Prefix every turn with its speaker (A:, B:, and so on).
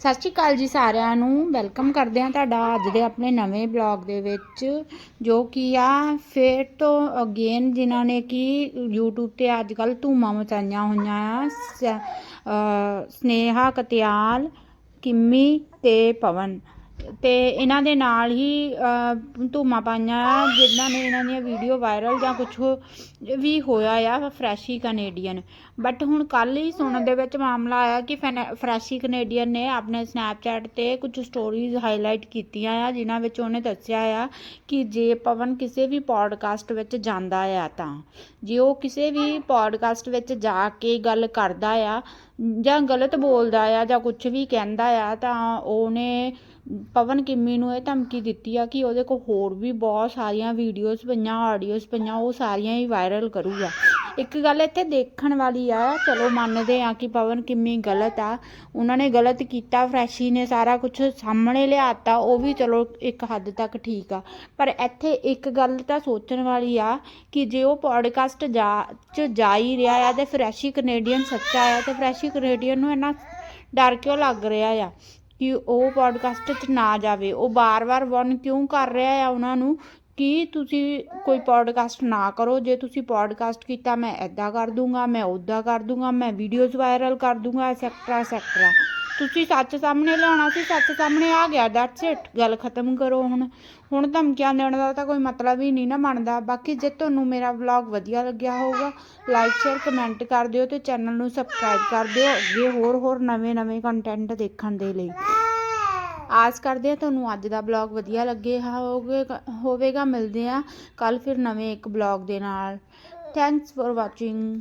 A: ਸਤਿ ਸ਼੍ਰੀ ਅਕਾਲ ਜੀ ਸਾਰਿਆਂ ਨੂੰ। ਵੈਲਕਮ ਕਰਦੇ ਹਾਂ ਤੁਹਾਡਾ ਅੱਜ ਦੇ ਆਪਣੇ ਨਵੇਂ ਬਲੌਗ ਦੇ ਵਿੱਚ, ਜੋ ਕਿ ਆ ਫੇਰ ਤੋਂ ਅਗੇਨ ਜਿਨ੍ਹਾਂ ਨੇ ਕਿ YouTube ਤੇ ਅੱਜ ਕੱਲ ਧੂਮਾਂ ਮਚਾਈਆਂ ਹੋਈਆਂ ਆ, ਸ- ਅਹ, ਸਨੇਹਾ, ਕਤਿਆਲ, ਕਿੰਮੀ ਤੇ ਪਵਨ। ਤੇ ਇਹਨਾਂ ਦੇ ਨਾਲ ਹੀ ਅਹ, ਧੂਮਾਂ ਪਾਈਆਂ ਆ ਜਿਨ੍ਹਾਂ ਨੇ ਇਹਨਾਂ ਦੀਆਂ ਵੀਡੀਓ ਵਾਇਰਲ ਜਾਂ ਕੁਝ ਵੀ ਹੋਇਆ ਆ ਫਰੈਸ਼ੀ ਕੈਨੇਡੀਅਨ ਬਟ ਹੁਣ ਕੱਲ ਹੀ ਸੁਣਨ ਦੇ ਵਿੱਚ ਮਾਮਲਾ ਆਇਆ ਕਿ ਫੈਨ- ਫਰੈਸ਼ੀ ਕੈਨੇਡੀਅਨ ਨੇ ਆਪਣੇ ਸਨੈਪਚੈਟ ਤੇ ਕੁਝ ਸਟੋਰੀਜ਼ ਹਾਈਲਾਈਟ ਕੀਤੀਆਂ ਆ ਜਿਨ੍ਹਾਂ ਵਿੱਚ ਉਹਨੇ ਦੱਸਿਆ ਆ ਕਿ ਜੇ ਪਵਨ ਕਿਸੇ ਵੀ ਪੋਡਕਾਸਟ ਵਿੱਚ ਜਾਂਦਾ ਆ ਤਾਂ ਜੇ ਉਹ ਕਿਸੇ ਵੀ ਪੋਡਕਾਸਟ ਵਿੱਚ ਜਾ ਕੇ ਗੱਲ ਕਰਦਾ ਆ ਜਾਂ ਗਲਤ ਬੋਲਦਾ ਆ ਜਾਂ ਕੁਝ ਵੀ ਕਹਿੰਦਾ ਆ ਤਾਂ ਉਹਨੇ ਪਵਨ ਕਿੰਮੀ ਨੂੰ ਇਹ ਧਮਕੀ ਦਿੱਤੀ ਆ ਕਿ ਉਹਦੇ ਕੋਲ ਹੋਰ ਵੀ ਬਹੁਤ ਸਾਰੀਆਂ ਵੀਡੀਓਜ਼ ਪਈਆਂ ਆਡੀਓਜ਼ ਪਈਆਂ, ਉਹ ਸਾਰੀਆਂ ਹੀ ਵਾਇਰਲ ਕਰੂਗਾ। ਇੱਕ ਗੱਲ ਇੱਥੇ ਦੇਖਣ ਵਾਲੀ ਆ, ਚਲੋ ਮੰਨਦੇ ਆ ਕਿ ਪਵਨ ਕਿੰਮੀ ਗਲਤ ਆ, ਉਹਨਾਂ ਨੇ ਗਲਤ ਕੀਤਾ, ਫਰੈਸ਼ੀ ਨੇ ਸਾਰਾ ਕੁਝ ਸਾਹਮਣੇ ਲਿਆਤਾ, ਉਹ ਵੀ ਚਲੋ ਇੱਕ ਹੱਦ ਤੱਕ ਠੀਕ ਆ। ਪਰ ਇੱਥੇ ਇੱਕ ਗੱਲ ਤਾਂ ਸੋਚਣ ਵਾਲੀ ਆ ਕਿ ਜੇ ਉਹ ਪੋਡਕਾਸਟ ਜਾ, ਚ ਜਾ ਹੀ ਰਿਹਾ ਆ ਤੇ ਫਰੈਸ਼ੀ ਕੈਨੇਡੀਅਨ ਸੱਚਾ ਆ, ਤੇ ਫਰੈਸ਼ੀ ਕੈਨੇਡੀਅਨ ਨੂੰ ਇੰਨਾ ਡਰ ਕਿਉਂ ਲੱਗ ਰਿਹਾ ਆ? ਕਿ ਉਹ ਪੋਡਕਾਸਟ 'ਚ ਨਾ ਜਾਵੇ। ਉਹ ਬਾਰ-ਬਾਰ ਵਾਰਨ ਕਿਉਂ ਕਰ ਰਿਹਾ ਆ ਉਹਨਾਂ ਨੂੰ? ਕਿ ਤੁਸੀਂ ਕੋਈ ਪੋਡਕਾਸਟ ਨਾ ਕਰੋ। ਜੇ ਤੁਸੀਂ ਪੋਡਕਾਸਟ ਕੀਤਾ, ਮੈਂ ਐਦਾਂ ਕਰ ਦੂੰਗਾ, ਮੈਂ ਉੱਦਾਂ ਕਰ ਦੂੰਗਾ, ਮੈਂ ਵੀਡੀਓਜ਼ ਵਾਇਰਲ ਕਰ ਦੂੰਗਾ ਐਕਸੈਕਟਰਾ ਐਕਸੈਕਟਰਾ ਤੁਸੀਂ ਸੱਚ ਸਾਹਮਣੇ ਲਿਆਉਣਾ ਸੀ, ਸੱਚ ਸਾਹਮਣੇ ਆ ਗਿਆ ਦੈਟਸ ਇਟ ਗੱਲ ਖਤਮ ਕਰੋ ਹੁਣ। ਹੁਣ ਧਮਕੀਆਂ ਦੇਣ ਦਾ ਤਾਂ ਕੋਈ ਮਤਲਬ ਹੀ ਨਹੀਂ ਨਾ ਬਣਦਾ। ਬਾਕੀ ਜੇ ਤੁਹਾਨੂੰ ਮੇਰਾ ਵਲੌਗ ਵਧੀਆ ਲੱਗਿਆ ਹੋਊਗਾ ਲਾਈਕ ਸ਼ੇਅਰ ਕਮੈਂਟ ਕਰ ਦਿਓ ਤੇ ਚੈਨਲ ਨੂੰ ਸਬਸਕ੍ਰਾਈਬ ਕਰ ਦਿਓ। ਅੱਗੇ ਹੋਰ ਹੋਰ ਨਵੇਂ ਨਵੇਂ ਕੰਟੈਂਟ ਦੇਖਣ ਦੇ ਲਈ। ਆਸ ਕਰਦੇ ਆ ਤੁਹਾਨੂੰ ਅੱਜ ਦਾ ਬਲੌਗ ਵਧੀਆ ਲੱਗੇ ਹੋਵੇਗਾ ਹੋਵੇਗਾ, ਮਿਲਦੇ ਆ ਕੱਲ ਫਿਰ ਨਵੇਂ ਇੱਕ ਬਲੌਗ ਦੇ ਨਾਲ। Thanks for watching